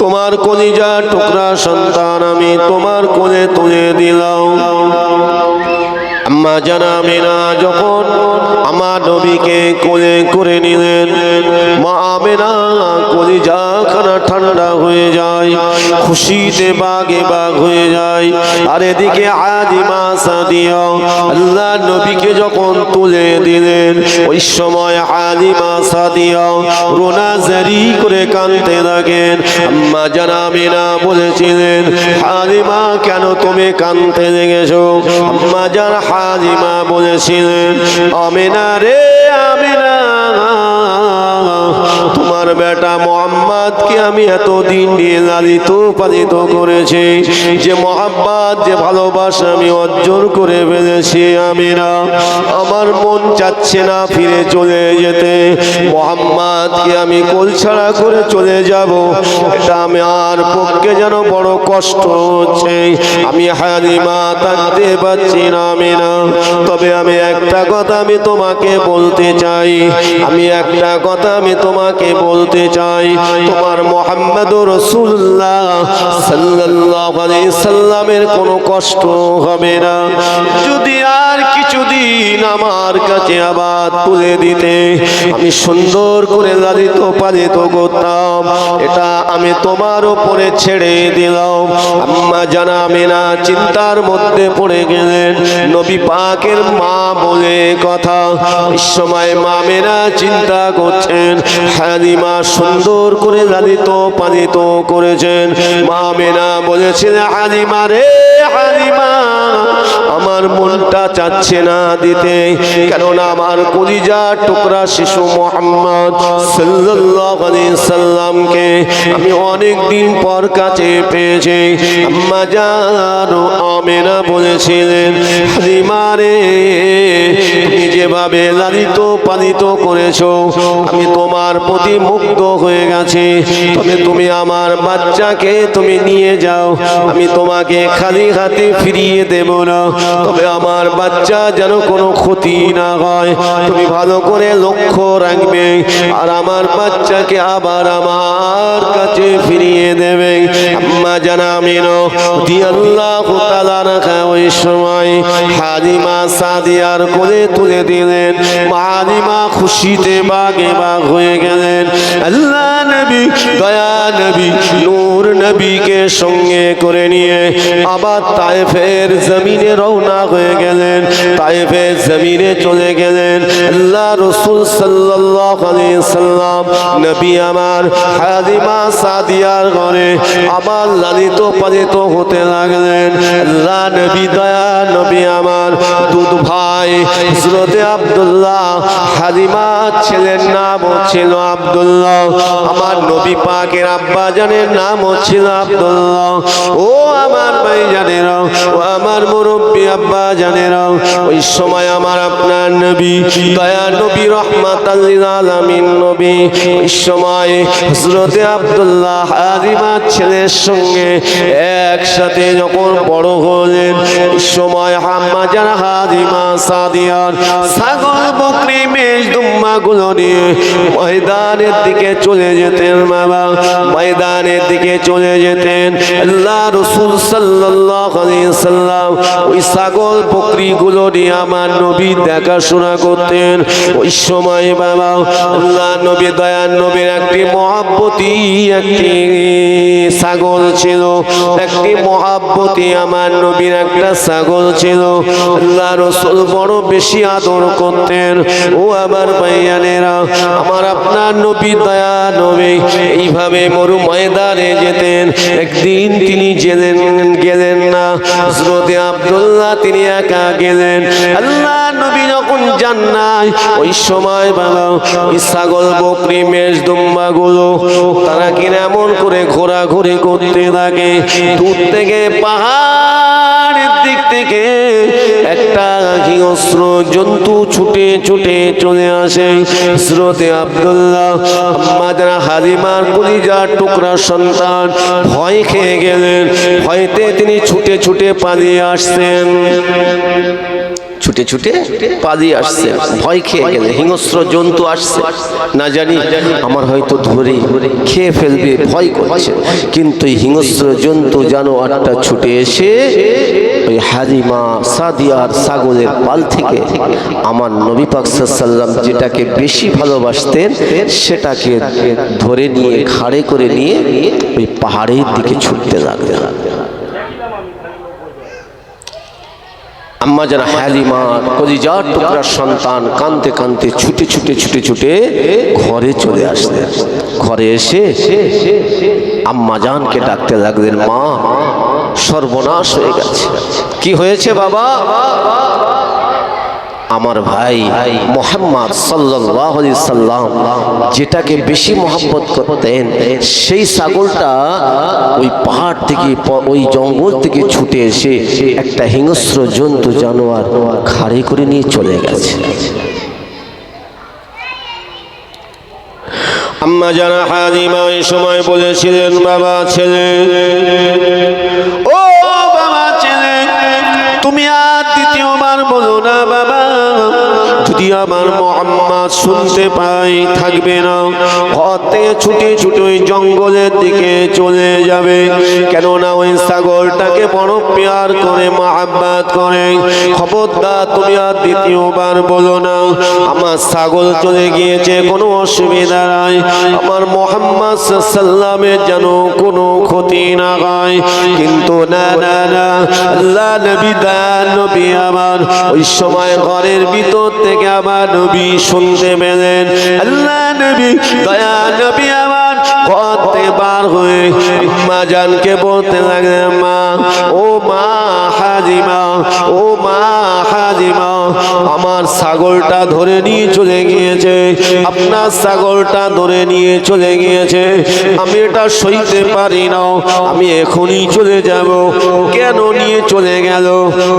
তোমার কলিজা টুকরা সন্তান আমি তোমার কোলে তুলে দিলাম। আম্মা জানা মেনা যখন আমার নবীকে কোলে করে নিলেন। মা আমেনা কলিজা খানা ঠান্ডা হয়ে যায়, খুশিতে বাগে বাগ হয়ে যায়। আর এদিকে আজিমা সাদিয়া আল্লাহ নবীকে যখন তুলে দিলেন, ওই সময় আলিমা সাদিয়া রোনা জারি করে কানতে লাগেন। আম্মা জানা মেনা বলেছিলেন হালিমা কেন তুমি কানতে লেগেছো? আম্মা জান হালিমা বলেছিলেন, আমিনা রে আমিনা তোমার বেটা মোহাম্মদকে আমি এতদিন নিয়ে লালিত পালিত করেছি। যে মোহাম্মদ যে ভালোবাসা আমি অর্জন করে ফেলেছি আমিনা আমার মন চাচ্ছে না ফিরে চলে যেতে। মোহাম্মদকে আমি কোলছাড়া করে চলে যাব। এটা আমি আর পক্ষে যেন বড় কষ্ট হচ্ছে। আমি হালিমা থাকতে পারছি না আমিনা তবে আমি একটা কথা আমি তোমাকে বলতে চাই। আমি একটা কথা আমি তোমাকে বলতে চাই। তোমার মোহাম্মদ রসুল্লাহ সাল্লাহ সাল্লামের কোনো কষ্ট হবে না। যদি আর কিছুদিন আমার কাছে আবার তুলে দিতে। আমি সুন্দর করে লালিত পালিত করতাম। এটা আমি তোমার উপরে ছেড়ে দিলাম। আম্মা জানা মেনা চিন্তার মধ্যে পড়ে গেলেন। নবী পাকের মা বলে কথা। সময় মা মেনা চিন্তা করছেন। হালিমা সুন্দর করে লালিত পালিত করেছেন। মা মেনা বলেছেন হালিমা রে! আমার মনটা চাচ্ছে না দিতে, কেননা আমার কলিজা টুকরা শিশু মোহাম্মদ সাল্লামকে আমি অনেক দিন পর কাছে পেয়েছি। বলেছিলেন তুমি যেভাবে লালিত পালিত করেছ, আমি তোমার প্রতি মুগ্ধ হয়ে গেছি। তবে তুমি আমার বাচ্চাকে তুমি নিয়ে যাও, আমি তোমাকে খালি হাতে ফিরিয়ে দেব না। তবে আমার বাচ্চা যেন কোনো ক্ষতি না হয়। তুমি ভালো করে লক্ষ্য রাখবে আর আমার বাচ্চাকে আবার আমার কাছে ফিরিয়ে দেবে। আম্মা ওই সময় হালিমা সাদিয়ার কোলে তুলে দিলেন। হালিমা খুশিতে বাগে বাগ হয়ে গেলেন। আল্লাহ নবী, দয়া নবী, নূর নবীকে সঙ্গে করে নিয়ে আবার তায়েফের জমিনে রওনা হয়ে গেলেন, তায়েফের জমিনে চলে গেলেন। আল্লাহ রসুল সাল্লাল্লাহু আলাইহি সাল্লাম, নবী আমার হালিমা সাদিয়ার ঘরে আমার লালিত পালিত হতে লাগলেন। আল্লাহ নবী দয়া, নবী আমার দুধ ভাই, হযরতে আব্দুল্লাহ, হালিমা ছেলের নাম ছিল আব্দুল্লাহ, আমার নবী পাকের আব্বা জানের নাম ছিল আব্দুল্লাহ। ও আমার ভাই জানেরা ও আমার মুরব্বী আব্বা জানেরা ওই সময় আমার আপনার নবী, দয়া নবী, রহমাতাল লিল আলামিন নবী, ওই সময় হযরতে আব্দুল্লাহ, হালিমা ছেলের সঙ্গে একসাথে যখন বড় হলেন সময় হাম্মা যারা হালিমা সাদিয়ার ছাগল বকরি মেষ দুম্মা গুলো নিয়ে ময়দানের দিকে চলে যেতেন বাবা। ময়দানের দিকে চলে যেতেন। আল্লাহ রসুল সাল্লাম ওই ছাগল বকরি গুলো নিয়ে আমার নবী দেখাশোনা করতেন। ওই সময় বাবা, আল্লাহ নবী দয়ার নবীর একটি মহাব্বতী একটি ছাগল ছিল। একটি মহাব্বতী আমার নবীর একটা ছাগল ছিল। আল্লাহ রসুল বড় বেশি আদর করতেন। ও আমার ভাইয়ানেরা আমার আপনার নবী দয়া নবী, এইভাবে মরু ময়দানে যেতেন। একদিন তিনি গেলেন গেলেন না। হযরতে আব্দুল্লাহ তিনি একা গেলেন। আল্লাহ নবী যখন যান নাই, ওই সময় বাবা ছাগল, বকরি মেষ দুম্বা গুলো তারা কিনা এমন করে ঘোরাঘুরি করতে থাকে। দূর থেকে পাহাড়ের দিক থেকে একটা হিংস্র জন্তু ছুটে ছুটে চলে আসে। স্রোতে আবদুল্লাহ মাদার হালিমার কলিজার টুকরা সন্তান ভয় খেয়ে গেলেন। ভয়তে তিনি ছুটে ছুটে পালিয়ে আসছেন। ছুটে ছুটে পালিয়ে আসছে। ভয় খেয়ে গেলে, হিংস্র জন্তু আসছে। না জানি, আমার হয়তো ধরে খেয়ে ফেলবে, ভয় করছে। কিন্তু এই হিংস্র জন্তু জানোয়ারটা ছুটে এসে ওই হালিমা সাদিয়ার ছাগলের পাল থেকে আমার নবী পাক সাল্লাম যেটাকে বেশি ভালোবাসতেন, সেটাকে ধরে নিয়ে ঘাড়ে করে নিয়ে ওই পাহাড়ের দিকে ছুটতে লাগলেন। আম্মা যারা হালিমা, কলিজার টুকরার সন্তান, কানতে কানতে ছুটে ছুটে ছুটে ছুটে ঘরে চলে আসলেন। ঘরে এসে আম্মা জানকে ডাকতে লাগলেন, মা, সর্বনাশ হয়ে গেছে। কি হয়েছে বাবা? আমার ভাই মোহাম্মদ সাল্লাম যেটাকে বেশি মহাব্বত করতেন, সেই ছাগলটা ওই পাহাড় থেকে, ওই জঙ্গল থেকে ছুটে এসে একটা হিংস্র জন্তু, জানোয়ার ঘাড়ে করে নিয়ে চলে গেছে। আম্মা যারা হালিমা ওই সময় বলেছিলেন, বাবা ছেলে আমার মোহাম্মদ শুনতে পাই, থাকবে না। ঘর থেকে ছুটে ছুটে জঙ্গলের দিকে চলে যাবে। কেননা ওই ছাগলটাকে বড় পেয়ার করে, মহাব্বাত করে। খবরদার, তুমি আর দ্বিতীয়বার বলো না, আমার ছাগল চলে গিয়েছে, কোনো অসুবিধা নাই। আমার মোহাম্মদ সাল্লামের যেন কোনো ক্ষতি না হয়। কিন্তু না না না, আল্লাহ নবী দান নবী আমার। ওই সময় ঘরের ভিতর থেকে আমার নবী শুনতে পেলেন আল্লাহ নবী দয়া নবী আমার ঘর বার হয়ে মা জানকে বলতে লাগলেন মা, ও মা হাজিমা, ও মা হাজিমা, আমার ছাগলটা ধরে নিয়ে চলে গিয়েছে, আপনার ছাগলটা ধরে নিয়ে চলে গিয়েছে, আমি এটা সইতে পারি না, আমি এখনই চলে যাব, কেন নিয়ে চলে গেল?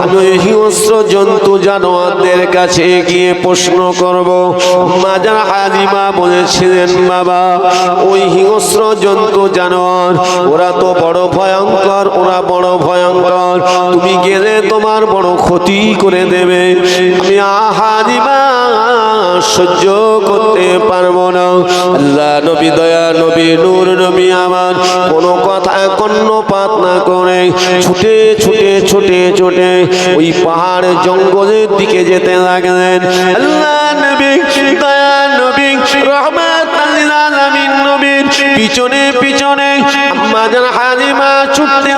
আমি ওই হিংস্র জন্তু জানোয়ারদের কাছে গিয়ে প্রশ্ন করব, মাজার হাজিমা বলেছিলেন, বাবা, ওই হিংস্র জন্তু জানোয়ার, ওরা তো বড় ভয়ঙ্কর, ওরা বড় ভয়ঙ্কর। তুমি গেলে তোমার বড় ক্ষতি করে দেবে। আমি আহাদিমা সহ্য করতে পারব না। আল্লাহ নবী দয়া, নবী নূর, নবী আমার, কোনো কথা কর্ণপাত না করে, ছুটে ছুটে ছুটে ছুটে ওই পাহাড় জঙ্গলের দিকে যেতে লাগলেন। আল্লাহ নবী দয়া, নবী রহমান পিছনে পিছনে আম্মাজান হালিমা ছুটতে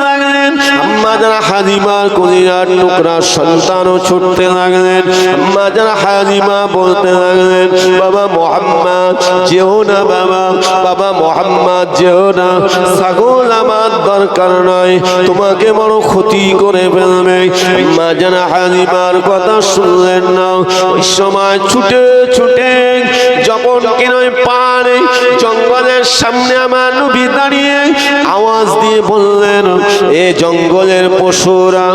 তোমাকে বড় ক্ষতি করে ফেলবে। আম্মাজান হালিমার কথা শুনলেন না। ওই সময় ছুটে ছুটে, যখন কিনা ওই পাহাড়ে, জঙ্গলের সামনে আমার নবী দাঁড়িয়ে আওয়াজ দিয়ে বললেন, এ জঙ্গলের পশুরা,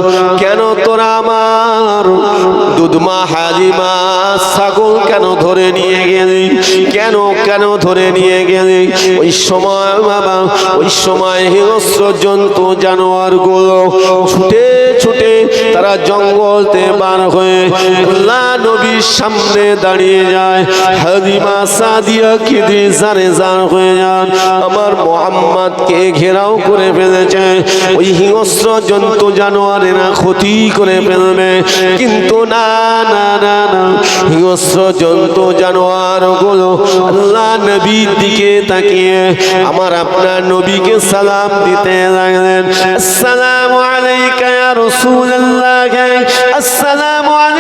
কেন তোরা আমার দুধমা, হালিমা, ছাগল কেন ধরে নিয়ে গেলি? কেন কেন ধরে নিয়ে গেলি? ওই সময় বাবা, ওই সময় হিংস্র জন্তু জানোয়ারগুলো ছুটে ছুটে তারা জঙ্গলতে বার হয়ে আল্লাহ নবীর সামনে দাঁড়িয়ে যায় হালিমা সাদিয়া কেঁদে জানে জান হয়ে যান। আমার মোহাম্মদকে ঘেরাও করে ফেলেছে, ওই হিংস্র জন্তু জানোয়ারেরা ক্ষতি করে ফেলবে। কিন্তু না না না না, হিংস্র জন্তু জানোয়ারগুলো আল্লাহ নবীর দিকে তাকিয়ে আমার আপনার নবীকে সালাম দিতে লাগলেন। আসসালামু আলাইকা ইয়া রাসূলুল্লাহ। আসসালামু আলাইকা ইয়া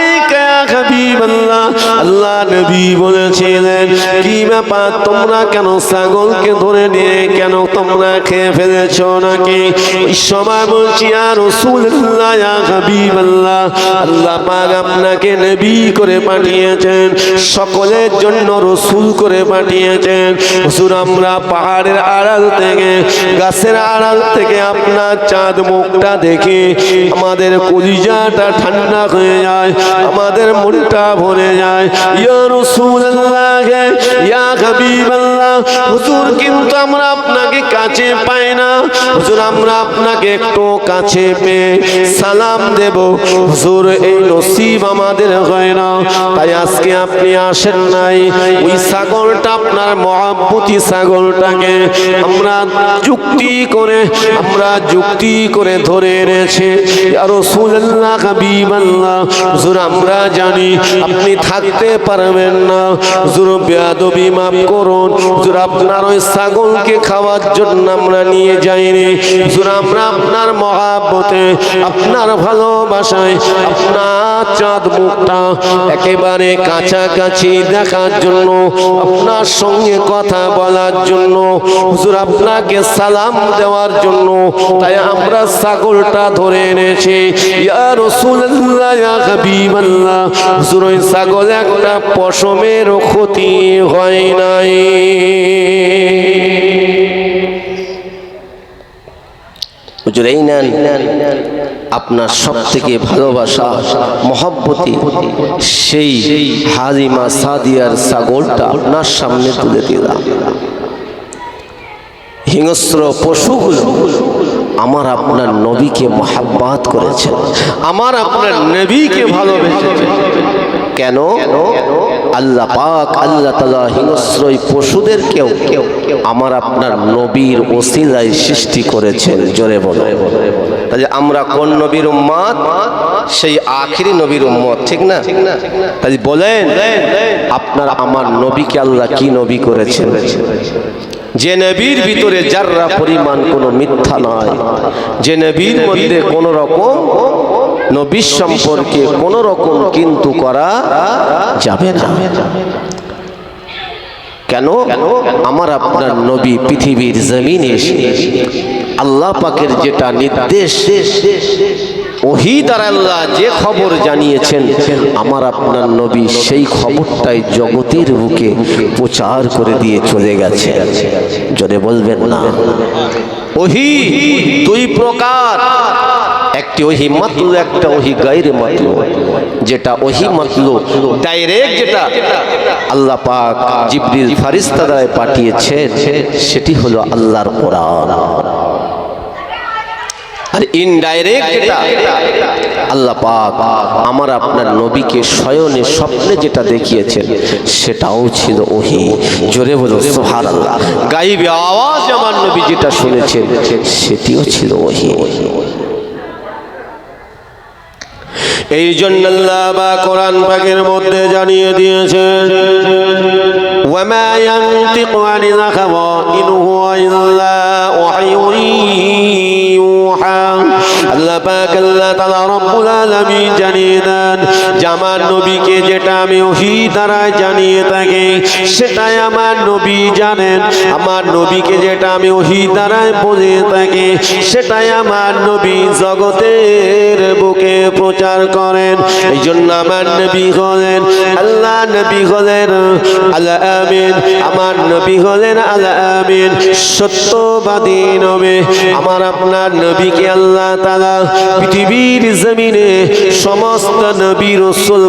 আল্লাহ নবী বলেছিলেন, কি ব্যাপার, তোমরা কেন ছাগলকে ধরে নিয়ে, কেন তোমরা খেয়ে ফেলেছো নাকি? সময় বলছি আর আল্লাহ পাক আপনাকে নবী করে পাঠিয়েছেন, সকলের জন্য রসুল করে পাঠিয়েছেন। হুজুর, আমরা পাহাড়ের আড়াল থেকে, গাছের আড়াল থেকে আপনার চাঁদ মুখটা দেখে, আমাদের কলিজাটা ঠান্ডা হয়ে যায়, আমাদের মনটা বুকটা ভরে যায়। হুজুর কিন্তু আমরা আপনাকে কাছে পাই না। হুজুর, আমরা আপনাকে একটু কাছে পেয়ে সালাম দেব। হুজুর, এই নসিব আমাদের হয় না। তাই আজকে আপনি আসেন নাই। ওই আপনার মহাব্বতী ছাগলটাকে আমরা যুক্তি করে, আমরা যুক্তি করে ধরে এনেছে। আর হুজুর, আমরা জানি আপনি থাকতে পারবেন না। হুজুর বেয়াদবি মাফ করুন। হুজুর আপনার ওই ছাগলকে খাওয়ার জন্য আমরা নিয়ে যাইনি। হুজুর আমরা আপনার মহাব্বতে, আপনার ভালোবাসায়, আপনার চাঁদ মুখটা একেবারে কাছাকাছি দেখার জন্য, আপনার সঙ্গে কথা বলার জন্য হুজুর আপনাকে সালাম দেওয়ার জন্য, তাই আমরা ছাগলটা ধরে এনেছি। ইয়া রাসূলুল্লাহ হুজুর ওই ছাগল একটা পশমের ক্ষতি হয় নাই। হুজুর, এই নেন আপনার সব থেকে ভালোবাসা, মহব্বতী সেই হাজিমা সাদিয়ার ছাগলটা আপনার সামনে তুলে দিলাম। হিংস্র পশুগুলো আমার আপনার নবীকে মহাব্বাত করেছেন আমার আপনার নবীকে ভালোবেসেছে। কেন? আল্লাহ পাক আল্লাহ তালা হিংস্র এই পশুদেরকেও আমার আপনার নবীর ওসিলায় সৃষ্টি করেছেন। জোরে বলে। তাহলে আমরা কোন নবীর উম্মত? সেই আখিরি নবীর উম্মত, ঠিক না? তাই বলেন, আপনার, আমার নবীকে আল্লাহ কি নবী করেছেন? যে নবীর ভিতরে যাররা পরিমাণ কোনো মিথ্যা নয়। যে নবীর মধ্যে কোন রকম নবীর সম্পর্কে কোন রকম কিন্তু করা যাবে না। কেন? আমার আপনার নবী পৃথিবীর জমিনে এসে আল্লাহ পাকের যেটা নির্দেশ। ওহি আল্লাহ যে খবর জানিয়েছেন, আমার আপনার নবী সেই খবরটাই জগতের বুকে প্রচার করে দিয়ে চলে গেছে। যদি বলবেন না। ওহি, দুই প্রকার। একটি ওহি মাতলু একটা ওহি গাইরে মাতলু যেটা ওহি মাতলু ডাইরেক্ট যেটা আল্লাহ পাক জিবরিল ফারিস্তা দ্বারা পাঠিয়েছেন, সেটি হলো আল্লাহর কোরআন। আর ইনডাইরেক্ট এটা আল্লাহ পাক আমার আপনার নবীকে শয়নে স্বপ্নে যেটা দেখিয়েছেন সেটাও ছিল ওহি। জোরে বলো সুবহানাল্লাহ। গাইবে আওয়াজ আমার নবী যেটা শুনেছেন সেটিও ছিল ওহি। এই জন্য আল্লাহ বা কোরআন পাকের মধ্যে জানিয়ে দিয়েছেন ওয়ামা ইয়ানতিকু আনিল হাওয়া আলামিন জানিয়ে দেন জামার যেটা আমি ওহী দ্বারা জানিয়ে থাকি, সেটাই আমার নবী জানেন। আমার নবীকে যেটা আমি ওহী দ্বারাই বলে থাকি, সেটাই আমার নবী জগতের বুকে প্রচার করেন। এই জন্য আমার নবী হলেন আল্লাহ নবী হলেন আল্লাহ আমিন। আমার নবী হলেন আল্লাহ আমিন। সত্যবাদী নবী। আমার আপনার নবীকে আল্লাহ তালা পৃথিবীর জমিনে সমস্ত নবী রসুল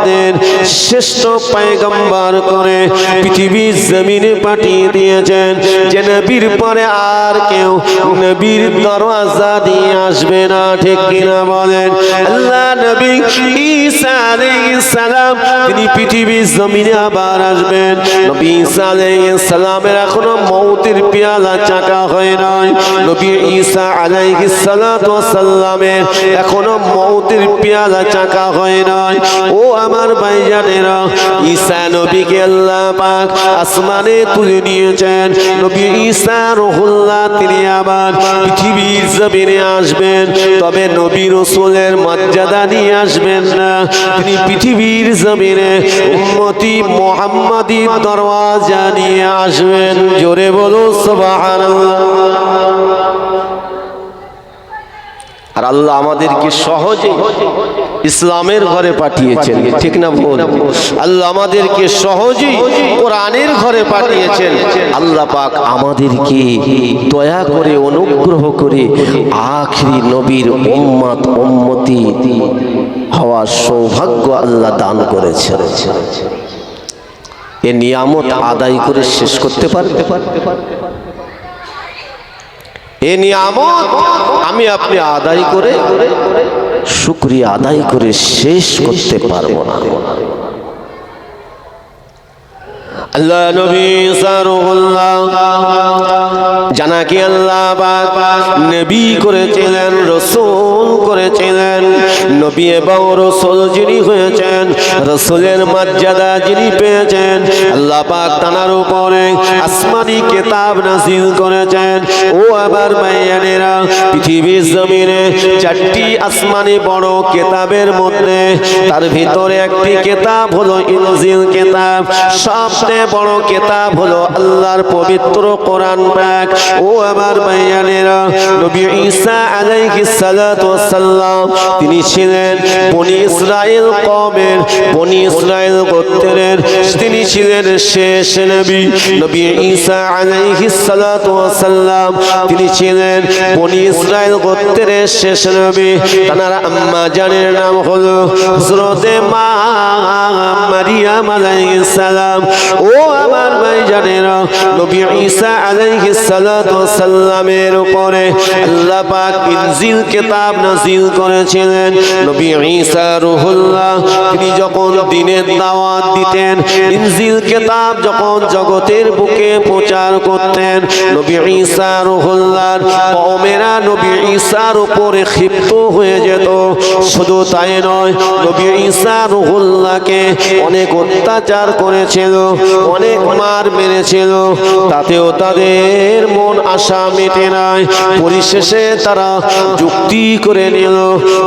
পায়গম্বারদের শ্রেষ্ঠ পায়গম্বার করে পৃথিবীর জমিনে পাঠিয়ে দিয়েছেন যে নবীর পরে আর কেউ নবীর দরওয়াজা দিয়ে আসবে না, ঠিক কিনা বলেন? আল্লাহ নবী ঈসা আলাইহিস সালাম, তিনি পৃথিবীর জমিনে আবার আসবেন। নবী ঈসা আলাইহিস সালামের এখনও মৌতের পেয়ালা চাকা হয় নাই নবী ঈসা আলাইহিস সালামের এখনও মৌতের পেয়ালা চাকা হয় নাই ও আমার ভাইজানেরা ঈসা নবীকে আল্লাহ পাক আসমানে তুলে নিয়েছেন। নবী ঈসা রহুল্লাহ, তিনি আবার পৃথিবীর জমিনে আসবেন, তবে নবী রসুলের মর্যাদা নিয়ে আসবেন না। তিনি পৃথিবীর জমিনে উম্মতি মোহাম্মদী দরওয়াজা নিয়ে আসবেন। জোরে বলো, সুবহানাল্লাহ। আর আল্লাহ আমাদেরকে সহজে ইসলামের ঘরে পাঠিয়েছেন। ঠিক না আল্লাহ আমাদেরকে সহজেই কোরআনের ঘরে পাঠিয়েছেন। আল্লাহ পাক আমাদেরকে দয়া করে, অনুগ্রহ করে আখরি নবীর উম্মত, উম্মতি হওয়ার সৌভাগ্য আল্লাহ দান করেছেন। এ নিয়ামত আদায় করে শেষ করতে পারতে পারবে? এ নিয়ামত আমি আপনি আদায় করে শুক্রিয়া আদায় করে শেষ করতে পারব না। আল্লাহ নবী সারুল্লাহ জানা কি আল্লাহ নবী করেছিলেন, রসুল করেছিলেন, নবী এবং রসুল যিনি হয়েছেন, রসুলের মর্যাদা যিনি পেয়েছেন, আল্লাহ পাক তানার উপরে আসমানি কেতাব নাজিল করেছেন। ও আবার মাইয়ানেরা, পৃথিবীর জমিনে চারটি আসমানি বড় কেতাবের মধ্যে তার ভিতরে একটি কেতাব হলো ইনজিল কেতাব। সবচেয়ে বড় কেতাব হলো আল্লাহর পবিত্র কোরআন পাক। ও আমার ভাইয়ানেরা, নবী ঈসা আলাইহিস সালাতু ওয়াসসালাম, তিনি ছিলেন বনি ইসরাইল কওমের, বনি ইসরাইল গোত্রের, তিনি ছিলেন শেষ নবী। নবী ঈসা আলাইহিস সালাতু ওয়াসসালাম, তিনি ছিলেন বনি ইসরাইল গোত্রের শেষ নবী। তার আম্মা জানের নাম হলো হযরতে মা মারিয়াম আলাইহিস সালাম। ও আমার ভাই জানেরা নবী ঈসা আলাইহিস সালাতু সাল্লামের উপরে আল্লাহ পাক ইনজিল, কিতাব নাজিল করেছিলেন। নবী ঈসা রুহুল্লাহ, তিনি যখন দিনের দাওয়াত দিতেন, ইনজিল, কিতাব যখন জগতের বুকে প্রচার করতেন, নবী ঈসা রুহুল্লাহর কওমেরা নবী ঈসার উপরে ক্ষিপ্ত হয়ে যেত। শুধু তাই নয়, নবী ঈসা রুহুল্লাহকে অনেক অত্যাচার করেছিল। অনেক মার মেরেছিল, তাতেও তাদের মন আশা মেটে নাই। পরিশেষে তারা যুক্তি করে নিল,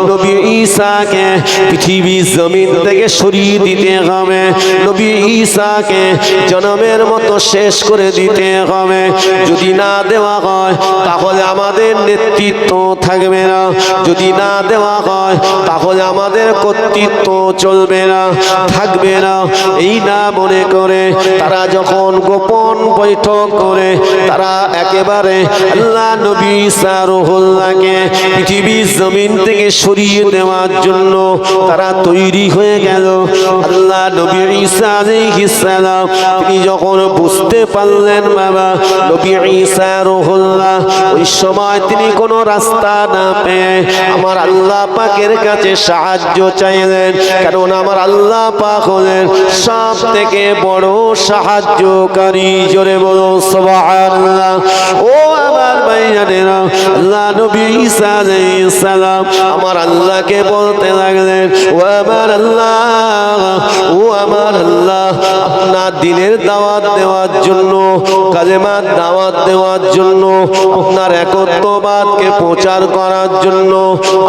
নবী ঈসাকে পৃথিবীর জমিন থেকে সরিয়ে দিতে হবে। নবী ঈসাকে জনমের মতো শেষ করে দিতে হবে। যদি না দেওয়া হয়, তাহলে আমাদের নেতৃত্ব থাকবে না। যদি না দেওয়া হয়, তাহলে আমাদের কর্তৃত্ব চলবে না, থাকবে না। এই না মনে করে তারা যখন গোপন বৈঠক করে, তারা একেবারে আল্লাহ নবী সারুল্লাহকে পৃথিবীর জমিন থেকে সরিয়ে দেওয়ার জন্য তারা তৈরি হয়ে গেল। আল্লাহ নবী ঈসা আলাইহিস সালাম, তিনি যখন বুঝতে পারলেন বাবা, নবী ঈসা রুহুল্লাহ, ওই সময় তিনি কোনো রাস্তা না পেয়ে আমার আল্লাহ পাকের কাছে সাহায্য চাইলেন। কারণ আমার আল্লাহ পাক হলেন সব থেকে বড় সাহায্যকারী জোরে বলো সবাহ ও আল্লাহ নবী ঈসা আলাইহিস সালাম আমার আল্লাহকে বলতে লাগলেন, ও আমার আল্লাহ, ও আমার আল্লাহ, আপনার দিনের দাওয়াত দেওয়ার জন্য, কালেমার দাওয়াত দেওয়ার জন্য, আপনার একত্ববাদকে প্রচার করার জন্য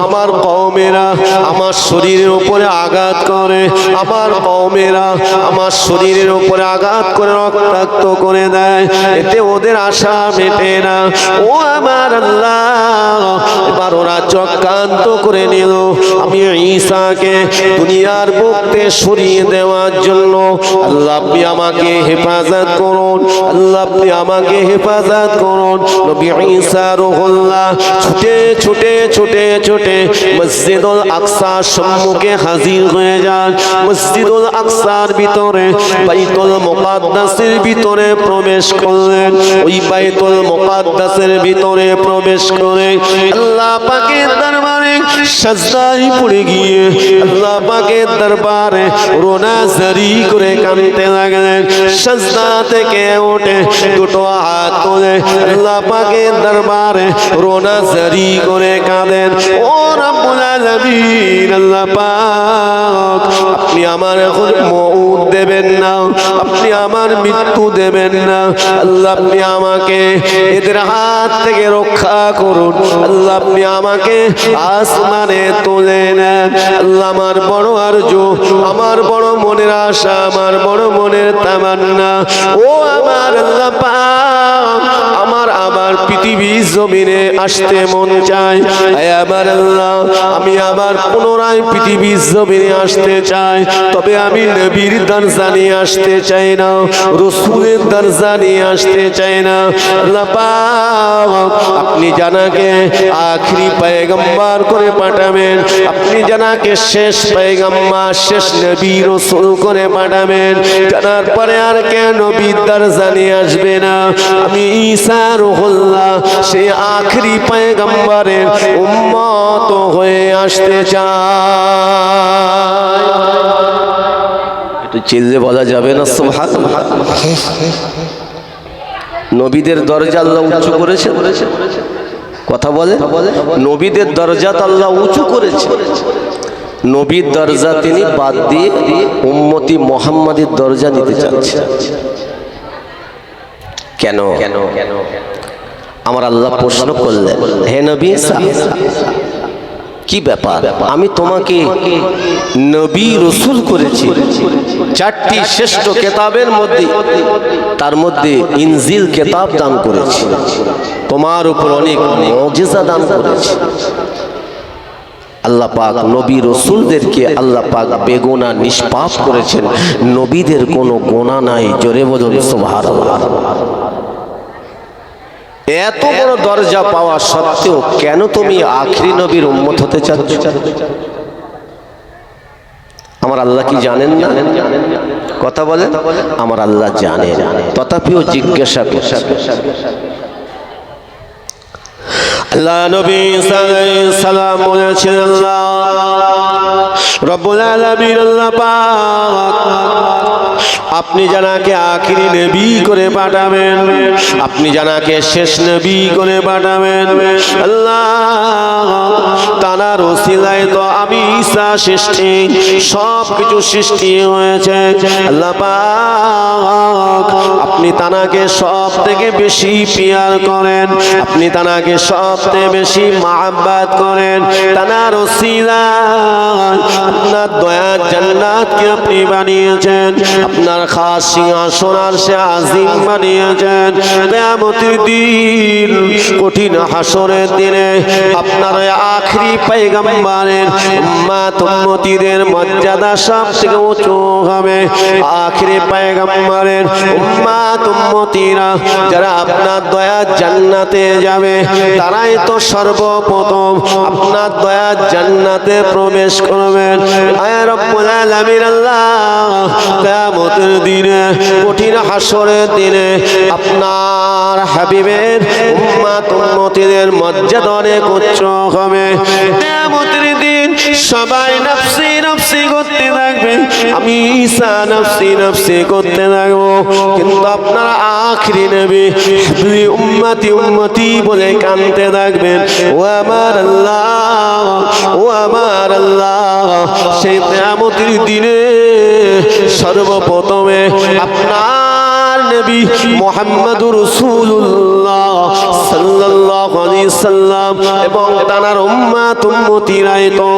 আমার কওমেরা আমার শরীরের উপরে আঘাত করে, আমার কওমেরা আমার শরীরের উপরে আঘাত করে রক্তাক্ত করে দেয়। এতে ওদের আশা মেটে না। ও আমার আল্লাহ, এবার চক্রান্ত করে নিল। আমি দুনিয়ার বুকতে সরিয়ে দেওয়ার জন্য, আল্লাহ আমাকে হেফাজত করুন, আল্লাহ আমাকে হেফাজত করুন। নবী ছুটে ছুটে ছুটে ছুটে মসজিদুল আকসার সম্মুখে হাজির হয়ে যান। মসজিদুল আকসার ভিতরে, বাইতুল মুকাদ্দাসের ভিতরে প্রবেশ করলেন। ওই বাইতুল মুকাদ্দাসের ভিতরে প্রবেশ করে আল্লাহ পাকের দরবারে সাজদায় পড়ে গিয়ে আল্লাহ পাকের দরবারে রোনা জারি করে কাঁদতে লাগলেন। সাজদা থেকে ওঠে দুটো হাত তুলে আল্লাহ পাকের দরবারে রোনা জারি করে কাঁদেন। ও রব্বুল আলামিন, আল্লাহ পাক আপনি আমার এখন মৌত দেবেন না, আপনি আমার মৃত্যু দেবেন না। আল্লাহ আপনি আমাকে এদের হাত থেকে রক্ষা করুন। আল্লাহ আপনি আমাকে আসমানে তুলে নেন। আল্লাহ আমার বড় আরজু, আমার বড় মনের আশা, আমার বড় মনের তামান্না। ও আমার আল্লাহ আমার পৃথিবীর জমিনে আসতে মন চায়। আমার আল্লাহ, আমি আবার পুনরায় পৃথিবীর জমিনে আসতে চাই। তবে আমি নবীর দরজা নিয়ে আসতে চাই না, রসুলের দরজা নিয়ে আসতে চাই না। আপনি জানাকে আখরি পয়গম্বর করে পাঠাবেন। আপনি জানাকে শেষ পয়গম্বর, শেষ নবী রসুল করে পাঠাবেন। জানার পরে আর কেন নবীর দরজা আসবে না? আমি ঈসা রুহুল্লাহ সেই আখরি পয়গম্বরের উম্মত হয়ে আসতে চাই একটু চিল্লে বলা যাবে না সুবহান নবীদের দরজা আল্লাহ উঁচু করেছে? কথা বলে? নবীদের দরজা আল্লাহ উঁচু করেছে। নবীর দরজা তিনি বাদ দিয়ে উম্মতি মোহাম্মদের দরজা নিতে চাচ্ছে। কেন কেন? আমার আল্লাহ প্রশ্ন করলেন, হে নবী, কি ব্যাপার? আমি তোমাকে নবী রসুল করেছি। চারটি শ্রেষ্ঠ কেতাবের মধ্যে, তার মধ্যে ইনজিল কেতাব দান করেছি। তোমার উপর অনেক মজেজা দান করেছি। আল্লাহ পাক নবী রসুলদেরকে আল্লাহ পাক বেগুনা নিষ্পাপ করেছেন। নবীদের কোনো গোনা নাই। জোরে বলুন, সুবহানাল্লাহ। এত বড় দরজা পাওয়া সত্ত্বেও কেন তুমি আখরি নবীর উম্মত হতে চাচ্ছ? আমার আল্লাহ কি জানেন না? কথা বলে আমার আল্লাহ জানে তথাপিও জিজ্ঞাসা আল্লাহ নবী সালাম বলেছেন আল্লাহ রব্বুল আলামিন আল্লাহ পাক। আপনি জানাকে আখিরি নবী করে পাঠাবেন। আপনি জানাকে শেষ নবী করে পাঠাবেন। আল্লাহ তানার ওসিলায় তো আমি ঈসা সৃষ্টি সব কিছু সৃষ্টি হয়েছে। আল্লাহ পাক, আপনি তানাকে সব থেকে বেশি পিয়ার করেন। আপনি তানাকে সব থেকে বেশি মাহাব্বাত করেন। তানার ওসিলায় আপনার দয়ার জান্নাতকে আপনি বানিয়েছেন? আপনার খাস সিংহাসন সে আজিম বানিয়েছেন। কেয়ামতের দিন, কঠিন হাসরের দিনে আপনার আখরি পয়গম্বরের উম্মাত উম্মতিদের মর্যাদা সব থেকে উঁচু হবে। আখরি পয়গম্বরের উম্মাত উম্মতিরা যারা আপনার দয়ার জান্নাতে যাবে, তারাই তো সর্বপ্রথম আপনার দয়ার জান্নাতে প্রবেশ করবেন। আল্লাহ কিয়ামতের দিনে কঠিন হাসরের দিনে আপনার হাবিবের উম্মাত উম্মতিদের মর্যাদা অনেক উচ্চ হবে। কিয়ামতের দিন সবাই নফসি নফসি করতে থাকবে। আমি ঈসা নফসি নফসি করতে থাকব। কিন্তু আপনার আখরি নবী হাবিবি উম্মতি উম্মতি বলে কানতে থাকবেন। ও আমার আল্লাহ, ও আমার আল্লাহ, সেই কিয়ামতের দিনে সর্বপ্রথমে আপনার নবী মোহাম্মদুর রাসূলুল্লাহ সাল্লাল্লাহু এবং তার উম্মাত উম্মতিরাই তো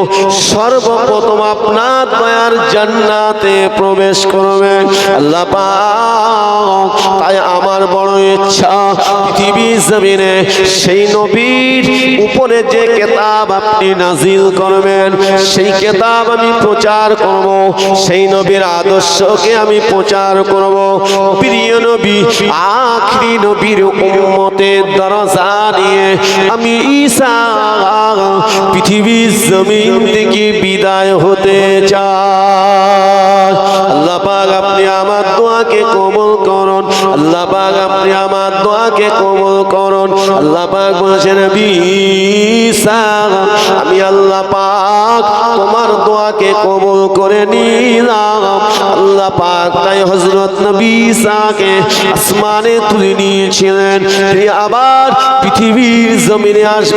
সর্বপ্রথম আপনার দয়ার জান্নাতে প্রবেশ করবে। তাই আমার বড় ইচ্ছা পৃথিবী জমিনে সেই নবীর উপরে যে কেতাব আপনি নাজিল করবেন, সেই কেতাব আমি প্রচার করব, সেই নবীর আদর্শকে আমি প্রচার করব। প্রিয় নবী, আখরি নবীর উম্মতের দরজা নিয়ে আমি ঈসা পৃথিবীর জমিন থেকে বিদায় হতে চাই। আল্লাহ পাক আপনি আমার দোয়াকে কবুল আল্লাহ পাক আপনি আমার দোয়াকে কবুল করুন। আল্লাহ পাক বলছেন আমি আল্লাহ পাক তোমার দোয়াকে কবুল করে নিলাম। আল্লাহ পাক তাই হজরত নবী সাকে আসমানে তুলে নিয়েছিলেন। আবার পৃথিবীর জমিনে আসে